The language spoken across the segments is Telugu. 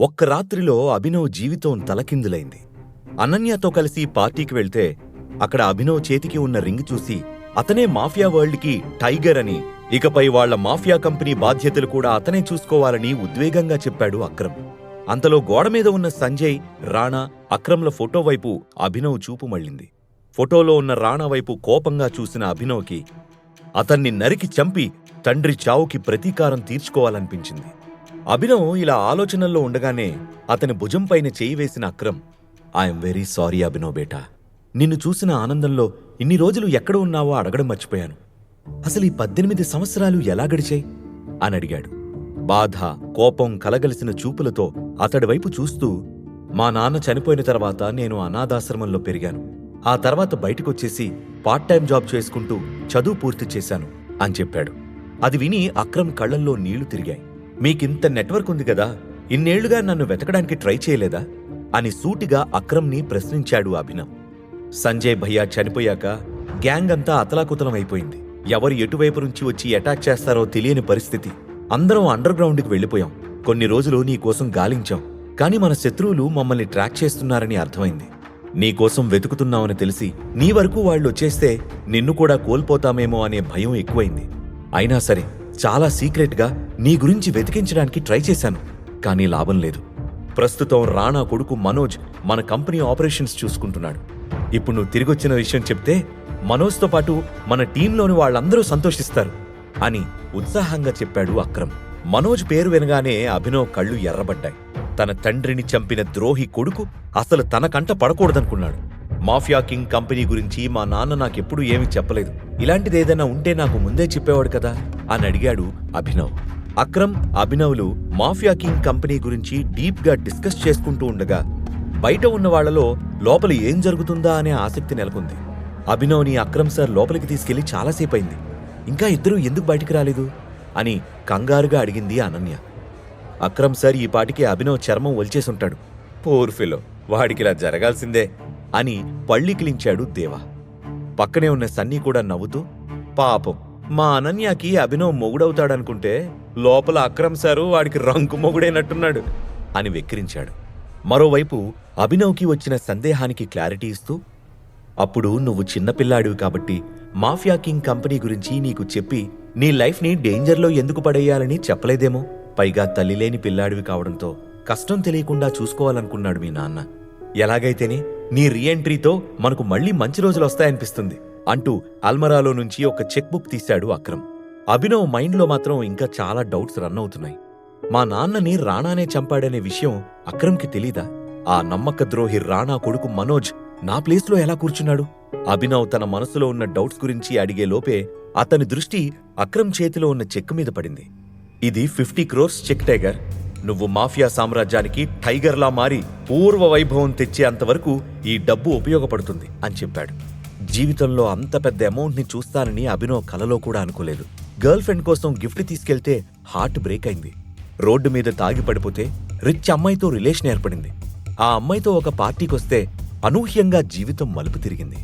ఒక్క రాత్రిలో అభినవ్ జీవితం తలకిందులైంది. అనన్యతో కలిసి పార్టీకి వెళ్తే అక్కడ అభినవ్ చేతికి ఉన్న రింగ్ చూసి అతనే మాఫియా వరల్డ్కి టైగర్ అని ఇకపై వాళ్ళ మాఫియా కంపెనీ బాధ్యతలు కూడా అతనే చూసుకోవాలని ఉద్వేగంగా చెప్పాడు అక్రమ్. అంతలో గోడ మీద ఉన్న సంజయ్ రాణా అక్రమ్ల ఫోటో వైపు అభినవ్ చూపు మళ్ళింది. ఫోటోలో ఉన్న రాణా వైపు కోపంగా చూసిన అభినవ్కి అతన్ని నరికి చంపి తండ్రి చావుకి ప్రతీకారం తీర్చుకోవాలనిపించింది. అభినవ్ ఇలా ఆలోచనల్లో ఉండగానే అతని భుజంపైన చేయి వేసిన Akram I'm very sorry Abhinav బేటా. నిన్ను చూసిన ఆనందంలో ఇన్ని రోజులు ఎక్కడ ఉన్నావో అడగడం మర్చిపోయాను. అసలు ఈ పద్దెనిమిది సంవత్సరాలు ఎలా గడిచాయి? అని అడిగాడు. బాధ కోపం కలగలిసిన చూపులతో అతడి వైపు చూస్తూ మా నాన్న చనిపోయిన తర్వాత నేను అనాథాశ్రమంలో పెరిగాను. ఆ తర్వాత బయటకొచ్చేసి పార్ట్ టైం జాబ్ చేసుకుంటూ చదువు పూర్తి చేశాను అని చెప్పాడు. అది విని అక్రమ్ కళ్ళల్లో నీళ్ళు తిరిగాయి. మీకింత నెట్వర్క్ ఉంది కదా ఇన్నేళ్ళుగా నన్ను వెతకడానికి ట్రై చేయలేదా? అని సూటిగా అక్రమ్ని ప్రశ్నించాడు అభినవ్. సంజయ్ భయ్యా చనిపోయాక గ్యాంగ్ అంతా అతలాకుతలం అయిపోయింది. ఎవరు ఎటువైపు నుంచి వచ్చి అటాక్ చేస్తారో తెలియని పరిస్థితి. అందరం అండర్ గ్రౌండ్కి వెళ్ళిపోయాం. కొన్ని రోజులు నీకోసం గాలించాం. కానీ మన శత్రువులు మమ్మల్ని ట్రాక్ చేస్తున్నారని అర్థమైంది. నీకోసం వెతుకుతున్నామని తెలిసి నీ వరకు వాళ్ళు వచ్చేస్తే నిన్ను కూడా కోల్పోతామేమో అనే భయం ఎక్కువైంది. అయినా సరే చాలా సీక్రెట్గా నీ గురించి వెతికించడానికి ట్రై చేశాను కానీ లాభం లేదు. ప్రస్తుతం రాణా కొడుకు మనోజ్ మన కంపెనీ ఆపరేషన్స్ చూసుకుంటున్నాడు. ఇప్పుడు నువ్వు తిరిగొచ్చిన విషయం చెప్తే మనోజ్తో పాటు మన టీంలోని వాళ్ళందరూ సంతోషిస్తారు అని ఉత్సాహంగా చెప్పాడు అక్రమ్. మనోజ్ పేరు వినగానే అభినవ్ కళ్ళు ఎర్రబడ్డాయి. తన తండ్రిని చంపిన ద్రోహి కొడుకు అసలు తన కంట పడకూడదనుకున్నాడు. మాఫియా కింగ్ కంపెనీ గురించి మా నాన్న నాకెప్పుడు ఏమీ చెప్పలేదు. ఇలాంటిది ఏదైనా ఉంటే నాకు ముందే చెప్పేవాడు కదా? అని అడిగాడు అభినవ్. అక్రమ్ అభినవ్లు మాఫియా కింగ్ కంపెనీ గురించి డీప్గా డిస్కస్ చేసుకుంటూ ఉండగా బయట ఉన్న వాళ్ళలో లోపల ఏం జరుగుతుందా అనే ఆసక్తి నెలకొంది. అభినవ్ని అక్రమ్ సార్ లోపలికి తీసుకెళ్ళి చాలాసేపు అయింది ఇంకా ఇద్దరూ ఎందుకు బయటికి రాలేదు? అని కంగారుగా అడిగింది అనన్య. అక్రమ్ సార్ ఈ పాటికి అభినవ్ చర్మం ఒలిచేసుంటాడు. పోర్ఫిలో వాడికిలా జరగాల్సిందే. అని పళ్ళికిలించాడు దేవా. పక్కనే ఉన్న సన్నీ కూడా నవ్వుతూ పాపం మా అనన్యకి అభినవ్ మొగుడవుతాడనుకుంటే లోపల అక్రమ్ సారు వాడికి రంకు మొగుడైనట్టున్నాడు అని వెక్కిరించాడు. మరోవైపు అభినవ్కి వచ్చిన సందేహానికి క్లారిటీ ఇస్తూ అప్పుడు నువ్వు చిన్నపిల్లాడివి కాబట్టి మాఫియా కింగ్ కంపెనీ గురించి నీకు చెప్పి నీ లైఫ్ని డేంజర్లో ఎందుకు పడేయాలని చెప్పలేదేమో? పైగా తల్లిలేని పిల్లాడివి కావడంతో కష్టం తెలియకుండా చూసుకోవాలనుకున్నాడు మీ నాన్న. ఎలాగైతేనే నీ రీఎంట్రీతో మనకు మళ్ళీ మంచి రోజులు వస్తాయనిపిస్తుంది అంటూ అల్మరాలో నుంచి ఒక చెక్ బుక్ తీశాడు అక్రమ్. అభినవ్ మైండ్లో మాత్రం ఇంకా చాలా డౌట్స్ రన్ అవుతున్నాయి. మా నాన్నని రాణానే చంపాడనే విషయం అక్రమ్కి తెలీదా? ఆ నమ్మక ద్రోహి రాణా కొడుకు మనోజ్ నా ప్లేస్లో ఎలా కూర్చున్నాడు? అభినవ్ తన మనసులో ఉన్న డౌట్స్ గురించి అడిగే లోపే అతని దృష్టి అక్రమ్ చేతిలో ఉన్న చెక్ మీద పడింది. ఇది ఫిఫ్టీ క్రోర్స్ చెక్ టైగర్. నువ్వు మాఫియా సామ్రాజ్యానికి టైగర్లా మారి పూర్వ వైభవం తెచ్చే అంతవరకు ఈ డబ్బు ఉపయోగపడుతుంది అని చెప్పాడు. జీవితంలో అంత పెద్ద అమౌంట్ని చూస్తానని అభినవ్ కలలో కూడా అనుకోలేదు. గర్ల్ ఫ్రెండ్ కోసం గిఫ్ట్ తీసుకెళ్తే హార్ట్ బ్రేక్ అయింది. రోడ్డు మీద తాగి పడిపోతే రిచ్ అమ్మాయితో రిలేషన్ ఏర్పడింది. ఆ అమ్మాయితో ఒక పార్టీకొస్తే అనూహ్యంగా జీవితం మలుపు తిరిగింది.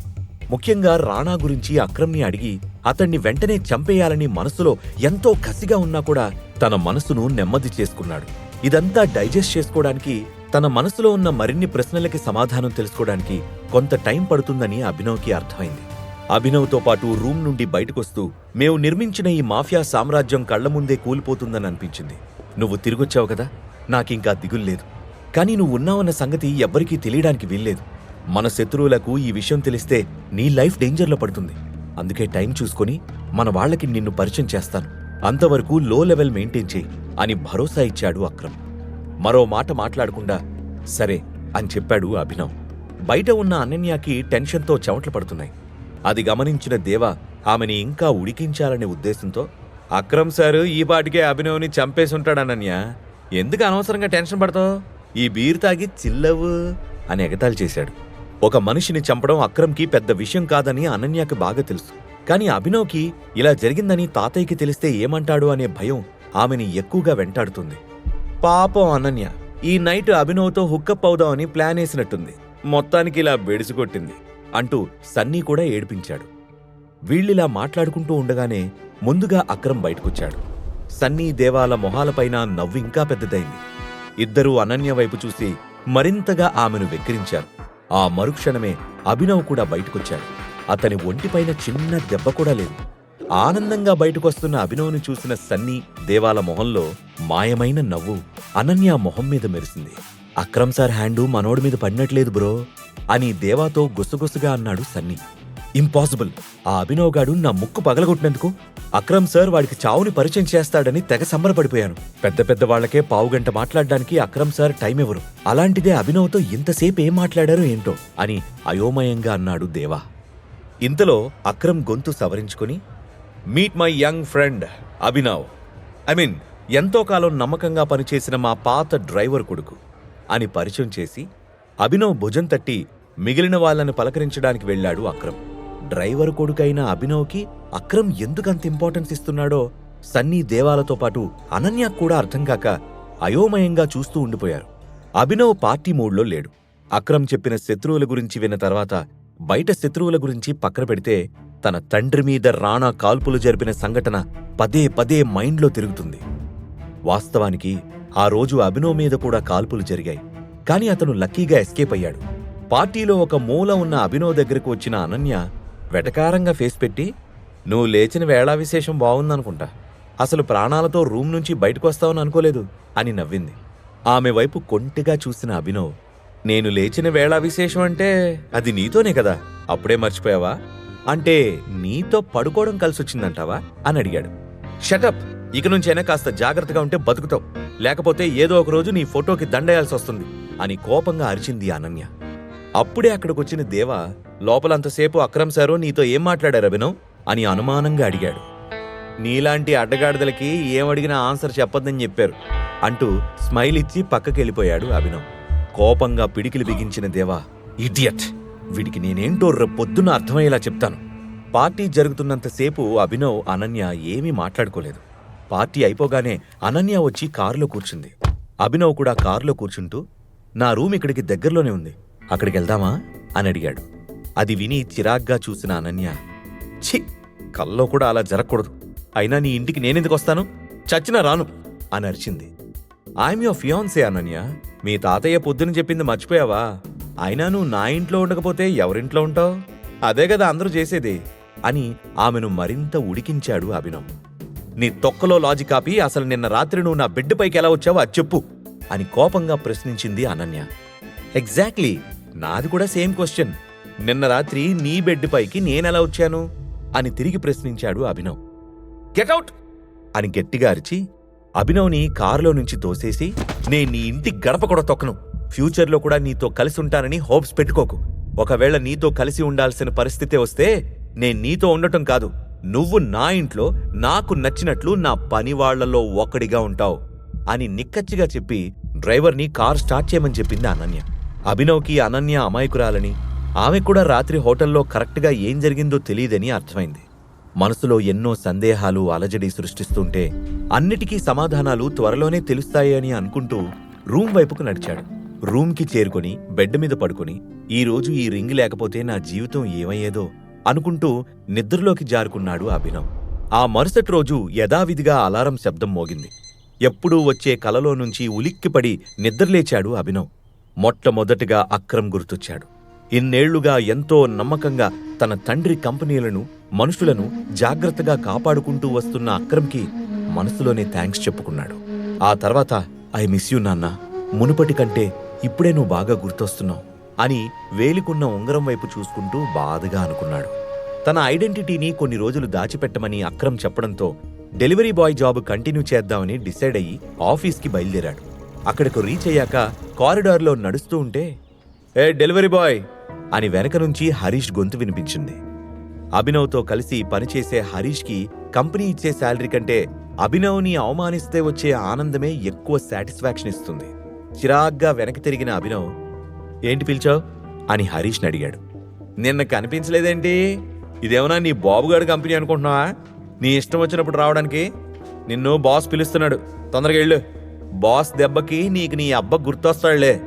ముఖ్యంగా రాణా గురించి అక్రమ్ని అడిగి అతన్ని వెంటనే చంపేయాలని మనసులో ఎంతో కసిగా ఉన్నా కూడా తన మనసును నెమ్మది చేసుకున్నాడు. ఇదంతా డైజెస్ట్ చేసుకోవడానికి తన మనసులో ఉన్న మరిన్ని ప్రశ్నలకి సమాధానం తెలుసుకోవడానికి కొంత టైం పడుతుందని అభినవ్కి అర్థమైంది. అభినవ్తో పాటు రూమ్ నుండి బయటకొస్తూ మేము నిర్మించిన ఈ మాఫియా సామ్రాజ్యం కళ్ళ ముందే కూలిపోతుందని అనిపించింది. నువ్వు తిరిగొచ్చావు కదా? నాకింకా దిగుల్లేదు కానీ నువ్వు ఉన్నావన్న సంగతి ఎవ్వరికీ తెలియడానికి వీల్లేదు. మన శత్రువులకు ఈ విషయం తెలిస్తే నీ లైఫ్ డేంజర్లో పడుతుంది. అందుకే టైం చూసుకొని మన వాళ్ళకి నిన్ను పరిచయం చేస్తాను. అంతవరకు లో లెవెల్ మెయింటైన్ చేయి అని భరోసా ఇచ్చాడు అక్రమ్. మరో మాట మాట్లాడకుండా సరే అని చెప్పాడు అభినవ్. బయట ఉన్న అనన్యకి టెన్షన్తో చెమటలు పడుతున్నాయి. అది గమనించిన దేవ ఆమెని ఇంకా ఉడికించాలనే ఉద్దేశంతో అక్రమ్ సారు ఈ పాటికే అభినవ్ని చంపేసుంటాడనన్య ఎందుకు అనవసరంగా టెన్షన్ పడతావు? ఈ బీర్ తాగి చిల్లవు అని ఎగతాళి చేశాడు. ఒక మనిషిని చంపడం అక్రమ్కి పెద్ద విషయం కాదని అనన్యకి బాగా తెలుసు. కాని అభినవ్కి ఇలా జరిగిందని తాతయ్యకి తెలిస్తే ఏమంటాడు అనే భయం ఆమెని ఎక్కువగా వెంటాడుతుంది. పాపం అనన్య ఈ నైట్ అభినవ్తో హుక్కప్ అవుదామని ప్లాన్ వేసినట్టుంది. మొత్తానికి ఇలా బెడిసికొట్టింది అంటూ సన్నీ కూడా ఏడిపించాడు. వీళ్ళిలా మాట్లాడుకుంటూ ఉండగానే ముందుగా అక్రమ్ బయటకొచ్చాడు. సన్నీ దేవాల మొహాలపైన నవ్వు ఇంకా పెద్దదైంది. ఇద్దరూ అనన్య వైపు చూసి మరింతగా ఆమెను వెక్కిరించారు. ఆ మరుక్షణమే అభినవ్ కూడా బయటకొచ్చాడు. అతని ఒంటిపైన చిన్న దెబ్బ కూడా లేదు. ఆనందంగా బయటకొస్తున్న అభినవ్ను చూసిన సన్నీ దేవాల మొహంలో మాయమైన నవ్వు అనన్య మొహం మీద మెరిసింది. అక్రమ్ సార్ హ్యాండు మనోడి మీద పడినట్లేదు బ్రో అని దేవాతో గుసగుసగా అన్నాడు సన్నీ. ఇంపాసిబుల్. ఆ అభినవ్ గాడు నా ముక్కు పగలగొట్టినందుకు అక్రమ్ సార్ వాడికి చావుని పరిచయం చేస్తాడని తెగ సంబరపడిపోయాను. పెద్ద పెద్ద వాళ్ళకే పావుగంట మాట్లాడడానికి అక్రమ్ సార్ టైం ఇవ్వరు. అలాంటిదే అభినవ్తో ఇంతసేపు ఏం మాట్లాడారో ఏంటో అని అయోమయంగా అన్నాడు దేవా. ఇంతలో అక్రమ్ గొంతు సవరించుకుని meet my young friend Abhinav. I mean ఎంతో కాలం నమ్మకంగా పనిచేసిన మా పాత డ్రైవర్ కొడుకు అని పరిచయం చేసి అభినవ్ భుజం తట్టి మిగిలిన వాళ్ళని పలకరించడానికి వెళ్ళాడు అక్రమ్. డ్రైవర్ కొడుకైన అభినవ్కి అక్రమ్ ఎందుకంత ఇంపార్టెన్స్ ఇస్తున్నాడో సన్నీ దేవాలతో పాటు అనన్య కూడా అర్థం కాక అయోమయంగా చూస్తూ ఉండిపోయారు. అభినవ్ పార్టీ మూడ్లో లేడు. అక్రమ్ చెప్పిన శత్రువుల గురించి విన్న తర్వాత బయట శత్రువుల గురించి పక్కన పెడితే తన తండ్రి మీద రాణా కాల్పులు జరిపిన సంఘటన పదే పదే మైండ్లో తిరుగుతుంది. వాస్తవానికి ఆ రోజు అభినవ్ మీద కూడా కాల్పులు జరిగాయి. కాని అతను లక్కీగా ఎస్కేప్ అయ్యాడు. పార్టీలో ఒక మూల ఉన్న అభినవ్ దగ్గరకు వచ్చిన అనన్య వెటకారంగా ఫేస్ పెట్టి నువ్వు లేచిన వేళా విశేషం బాగుందనుకుంటా. అసలు ప్రాణాలతో రూమ్ నుంచి బయటకొస్తావని అనుకోలేదు అని నవ్వింది. ఆమె వైపు కొంటిగా చూసిన అభినవ్ నేను లేచిన వేళా విశేషం అంటే అది నీతోనే కదా. అప్పుడే మర్చిపోయావా? అంటే నీతో పడుకోవడం కలిసొచ్చిందంటావా? అని అడిగాడు. షటప్ ఇక నుంచైనా కాస్త జాగ్రత్తగా ఉంటే బతుకుతావు. లేకపోతే ఏదో ఒక రోజు నీ ఫోటోకి దండయాల్సి వస్తుంది అని కోపంగా అరిచింది అనన్య. అప్పుడే అక్కడికొచ్చిన దేవ లోపలంతసేపు అక్రమ్ సారు నీతో ఏం మాట్లాడారు అభినవ్? అని అనుమానంగా అడిగాడు. నీలాంటి అడ్డగాడిదలకి ఏమడిగినా ఆన్సర్ చెప్పొద్దని చెప్పారు అంటూ స్మైల్ ఇచ్చి పక్కకెళ్ళిపోయాడు అభినవ్. కోపంగా పిడికిలి బిగించిన దేవా ఇడియట్. వీడికి నేనేంటో రేపొద్దున అర్థమయ్యేలా చెప్తాను. పార్టీ జరుగుతున్నంతసేపు అభినవ్ అనన్య ఏమీ మాట్లాడుకోలేదు. పార్టీ అయిపోగానే అనన్య వచ్చి కారులో కూర్చుంది. అభినవ్ కూడా కారులో కూర్చుంటూ నా రూమ్ ఇక్కడికి దగ్గరలోనే ఉంది. అక్కడికి వెళ్దామా? అని అడిగాడు. అది విని చిరాగ్గా చూసిన అనన్య ఛీ కల్లో కూడా అలా జరగకూడదు. అయినా నీ ఇంటికి నేనెందుకు వస్తాను? చచ్చినా రాను అని అరిచింది. I'm your fiancee Ananya. మీ తాతయ్య పొద్దున చెప్పింది మర్చిపోయావా? అయినా నువ్వు నా ఇంట్లో ఉండకపోతే ఎవరింట్లో ఉంటావు? అదే కదా అందరూ చేసేది అని ఆమెను మరింత ఉడికించాడు అభినవ్. నీ తొక్కలో లాజిక్ ఆపి అసలు నిన్న రాత్రి నువ్వు నా బిడ్డపైకి ఎలా వచ్చావో అది చెప్పు అని కోపంగా ప్రశ్నించింది అనన్య. ఎగ్జాక్ట్లీ నాది కూడా సేమ్ క్వశ్చన్ నిన్న రాత్రి నీ బెడ్పైకి నేనెలా వచ్చాను? అని తిరిగి ప్రశ్నించాడు అభినవ్. గెట్అవుట్ అని గట్టిగా అరిచి అభినవ్ని కారులో నుంచి దోసేసి నేను నీ ఇంటి గడప కూడా తొక్కను. ఫ్యూచర్లో కూడా నీతో కలిసి ఉంటానని హోప్స్ పెట్టుకోకు. ఒకవేళ నీతో కలిసి ఉండాల్సిన పరిస్థితి వస్తే నేను నీతో ఉండటం కాదు. నువ్వు నా ఇంట్లో నాకు నచ్చినట్లు నా పనివాళ్ళలో ఒకడిగా ఉంటావు అని నిక్కచ్చిగా చెప్పి డ్రైవర్ని కార్ స్టార్ట్ చేయమని చెప్పింది అనన్య. అభినవ్కి అనన్య అమాయకురాలని ఆమె కూడా రాత్రి హోటల్లో కరెక్ట్గా ఏం జరిగిందో తెలియదని అర్థమైంది. మనసులో ఎన్నో సందేహాలు అలజడి సృష్టిస్తుంటే అన్నిటికీ సమాధానాలు త్వరలోనే తెలుస్తాయి అని అనుకుంటూ రూమ్ వైపుకు నడిచాడు. రూమ్కి చేరుకొని బెడ్ మీద పడుకుని ఈరోజు ఈ రింగ్ లేకపోతే నా జీవితం ఏమయ్యేదో అనుకుంటూ నిద్రలోకి జారుకున్నాడు అభినవ్. ఆ మరుసటి రోజు యథావిధిగా అలారం శబ్దం మోగింది. ఎప్పుడూ వచ్చే కలలో నుంచి ఉలిక్కిపడి నిద్రలేచాడు అభినవ్. మొట్టమొదటిగా అక్రమ్ గుర్తొచ్చాడు. ఇన్నేళ్ళుగా ఎంతో నమ్మకంగా తన తండ్రి కంపెనీలను మనుషులను జాగ్రత్తగా కాపాడుకుంటూ వస్తున్న అక్రమ్కి మనసులోనే థ్యాంక్స్ చెప్పుకున్నాడు. ఆ తర్వాత ఐ మిస్ యూ నాన్న మునుపటి కంటే ఇప్పుడే నువ్వు బాగా గుర్తొస్తున్నావు అని వేలికున్న ఉంగరం వైపు చూసుకుంటూ బాధగా అనుకున్నాడు. తన ఐడెంటిటీని కొన్ని రోజులు దాచిపెట్టమని అక్రమ్ చెప్పడంతో డెలివరీ బాయ్ జాబ్ కంటిన్యూ చేద్దామని డిసైడ్ అయ్యి ఆఫీస్కి బయలుదేరాడు. అక్కడకు రీచ్ అయ్యాక కారిడార్లో నడుస్తూ ఉంటే ఏ డెలివరీ బాయ్ అని వెనక నుంచి హరీష్ గొంతు వినిపించింది. అభినవ్తో కలిసి పనిచేసే హరీష్కి కంపెనీ ఇచ్చే శాలరీ కంటే అభినవ్ని అవమానిస్తే వచ్చే ఆనందమే ఎక్కువ సాటిస్ఫాక్షన్ ఇస్తుంది. చిరాగ్గా వెనక్కి తిరిగిన అభినవ్ ఏంటి పిలిచావు? అని హరీష్ని అడిగాడు. నిన్న కనిపించలేదేంటి? ఇదేమన్నా నీ బాబుగాడు కంపెనీ అనుకుంటున్నావా? నీ ఇష్టం వచ్చినప్పుడు రావడానికి? నిన్ను బాస్ పిలుస్తున్నాడు. తొందరగా వెళ్ళు. బాస్ దెబ్బకి నీకు నీ అబ్బ గుర్తొస్తాడులే.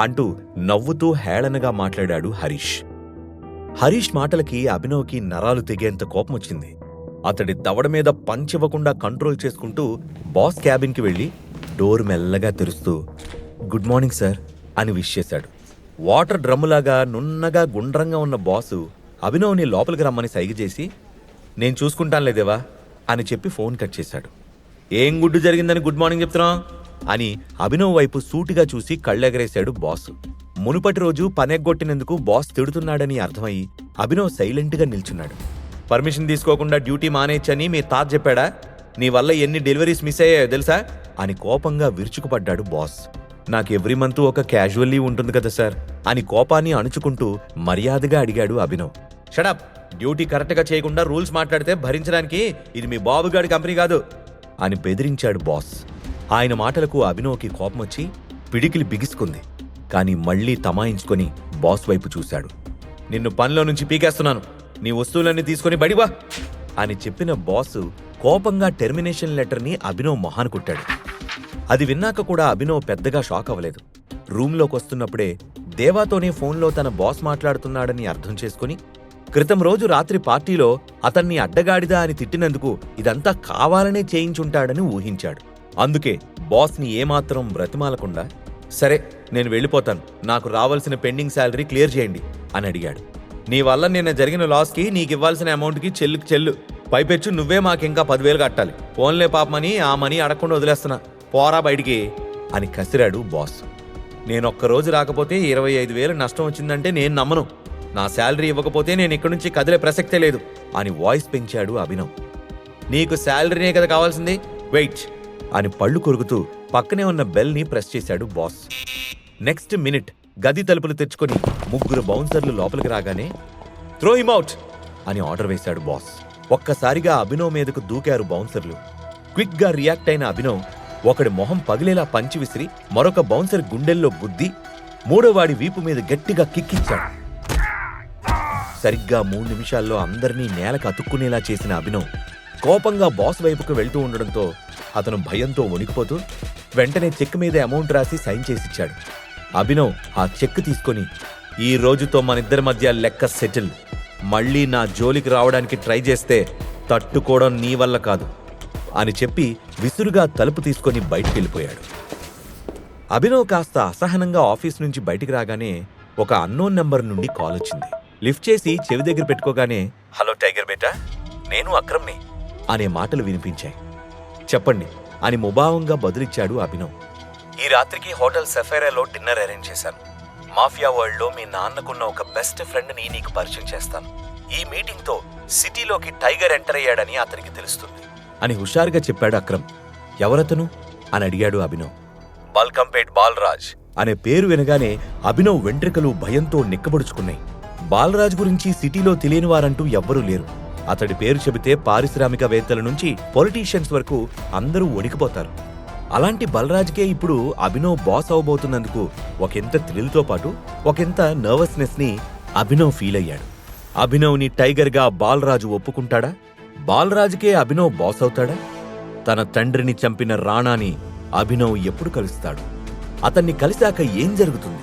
అంటూ నవ్వుతూ హేళనగా మాట్లాడాడు హరీష్. హరీష్ మాటలకి అభినవ్కి నరాలు తెగేంత కోపం వచ్చింది అతడి దవడ మీద పంచివ్వకుండా కంట్రోల్ చేసుకుంటూ బాస్ క్యాబిన్కి వెళ్ళి డోర్ మెల్లగా తెరుస్తూ గుడ్ మార్నింగ్ సార్ అని విష్ చేశాడు. వాటర్ డ్రమ్ములాగా నున్నగా గుండ్రంగా ఉన్న బాసు అభినవ్ని లోపలికి రమ్మని సైగ చేసి నేను చూసుకుంటాను లేదేవా అని చెప్పి ఫోన్ కట్ చేశాడు. ఏం గుడ్డు జరిగిందని గుడ్ మార్నింగ్ చెప్తున్నావు? అని అభినవ్ వైపు సూటిగా చూసి కళ్ళెగరేశాడు బాస్. మునుపటి రోజు పనెగ్గొట్టినందుకు బాస్ తిడుతున్నాడని అర్థమయ్యి అభినవ్ సైలెంట్గా నిల్చున్నాడు. పర్మిషన్ తీసుకోకుండా డ్యూటీ మానేయచ్చని మీ తాత చెప్పాడా? నీ వల్ల ఎన్ని డెలివరీస్ మిస్ అయ్యాయో తెలుసా? అని కోపంగా విరుచుకుపడ్డాడు బాస్. నాకు ఎవ్రీ మంత్ ఒక క్యాజువల్లీ లీవ్ ఉంటుంది కదా సార్? అని కోపాన్ని అణుచుకుంటూ మర్యాదగా అడిగాడు అభినవ్. షడప్ డ్యూటీ కరెక్ట్గా చేయకుండా రూల్స్ మాట్లాడితే భరించడానికి ఇది మీ బాబుగాడి కంపెనీ కాదు అని బెదిరించాడు బాస్. ఆయన మాటలకు అభినవ్కి కోపం వచ్చి పిడికిలి బిగిసుకుంది. కానీ మళ్ళీ తమాయించుకొని బాస్ వైపు చూశాడు. నిన్ను పనిలో నుంచి పీకేస్తున్నాను. నీ వస్తువులన్నీ తీసుకొని బడివా అని చెప్పిన బాసు కోపంగా టెర్మినేషన్ లెటర్ని అభినవ్ మొహాన్ కుట్టాడు. అది విన్నాక కూడా అభినవ్ పెద్దగా షాక్ అవ్వలేదు. రూంలోకి వస్తున్నప్పుడే దేవాతోనే ఫోన్లో తన బాస్ మాట్లాడుతున్నాడని అర్థం చేసుకుని క్రితం రోజు రాత్రి పార్టీలో అతన్ని అడ్డగాడిదా అని తిట్టినందుకు ఇదంతా కావాలనే చేయించుంటాడని ఊహించాడు. అందుకే బాస్ని ఏమాత్రం బ్రతిమాలకుండా సరే నేను వెళ్ళిపోతాను. నాకు రావాల్సిన పెండింగ్ శాలరీ క్లియర్ చేయండి అని అడిగాడు. నీ వల్ల నిన్న జరిగిన లాస్కి నీకు ఇవ్వాల్సిన అమౌంట్కి చెల్లుకి చెల్లు. పైపెచ్చు నువ్వే మాకింకా పదివేలు కట్టాలి. ఫోన్లే పాపమని ఆ మనీ అడగకుండా వదిలేస్తున్నా. పోరా బయటికి అని కసిరాడు బాస్. నేను ఒక్క రోజు రాకపోతే ఇరవై ఐదు వేలు నష్టం వచ్చిందంటే నేను నమ్మను. నా శాలరీ ఇవ్వకపోతే నేను ఇక్కడి నుంచి కదిలే ప్రసక్తే లేదు అని వాయిస్ పెంచాడు అభినవ్. నీకు శాలరీనే కదా కావాల్సింది? వెయిట్. అని పళ్ళు కొరుకుతూ పక్కనే ఉన్న బెల్ని ప్రెస్ చేశాడు బాస్. నెక్స్ట్ మినిట్ గది తలుపులు తెచ్చుకొని ముగ్గురు బౌన్సర్లు లోపలికి రాగానే త్రో హిమ్ అవుట్! అని ఆర్డర్ వేశాడు బాస్. ఒక్కసారిగా అభినవ్ మీదకు దూకారు బౌన్సర్లు. క్విక్గా రియాక్ట్ అయిన అభినవ్ ఒకడి మొహం పగిలేలా పంచి విసిరి మరొక బౌన్సర్ గుండెల్లో బుద్ధి మూడోవాడి వీపు మీద గట్టిగా కిక్కిచ్చాడు. సరిగ్గా మూడు నిమిషాల్లో అందరినీ నేలకు అతుక్కునేలా చేసిన అభినవ్ కోపంగా బాస్ వైపుకు వెళ్తూ ఉండడంతో అతను భయంతో వణికిపోతూ వెంటనే చెక్ మీద అమౌంట్ రాసి సైన్ చేసిచ్చాడు. అభినవ్ ఆ చెక్ తీసుకొని ఈ రోజుతో మనిద్దరి మధ్య లెక్క సెటిల్. మళ్ళీ నా జోలికి రావడానికి ట్రై చేస్తే తట్టుకోవడం నీ వల్ల కాదు అని చెప్పి విసురుగా తలుపు తీసుకొని బయటికి వెళ్ళిపోయాడు అభినవ్ కాస్త అసహనంగా ఆఫీస్ నుంచి బయటికి రాగానే ఒక అన్నోన్ నెంబర్ నుండి కాల్ వచ్చింది. లిఫ్ట్ చేసి చెవి దగ్గర పెట్టుకోగానే హలో టైగర్ బేటా నేను అక్రమ్ని అనే మాటలు వినిపించాయి. చెప్పండి అని ముభావంగా బదులిచ్చాడు అభినవ్. ఈ రాత్రికి హోటల్ సెఫేరాలో డిన్నర్ అరేంజ్ చేశాను. మాఫియా వరల్డ్లో మీ నాన్నకున్న ఒక బెస్ట్ ఫ్రెండ్ని నీకు పరిచయం చేస్తాను. ఈ మీటింగ్తో సిటీలోకి టైగర్ ఎంటర్ అయ్యాడని అతనికి తెలుస్తుంది. అని హుషారుగా చెప్పాడు అక్రమ్. ఎవరతను? అని అడిగాడు అభినవ్. బల్కంపేట్ బాలరాజ్. అనే పేరు వినగానే అభినవ్ వెంట్రికలు భయంతో నిక్కబడుచుకున్నాయి. బాలరాజ్ గురించి సిటీలో తెలియని వారంటూ ఎవ్వరూ లేరు. అతడి పేరు చెబితే పారిశ్రామికవేత్తల నుంచి పొలిటీషియన్స్ వరకు అందరూ వణికిపోతారు. అలాంటి బలరాజ్కే ఇప్పుడు అభినవ్ బాస్ అవబోతున్నందుకు ఒకంత థ్రిల్తో పాటు ఒకంత నర్వస్నెస్ని అభినవ్ ఫీల్ అయ్యాడు. అభినవ్ని టైగర్గా బాలరాజు ఒప్పుకుంటాడా? బాలరాజుకే అభినవ్ బాస్ అవుతాడా? తన తండ్రిని చంపిన రాణాని అభినవ్ ఎప్పుడు కలుస్తాడు? అతన్ని కలిశాక ఏం జరుగుతుంది?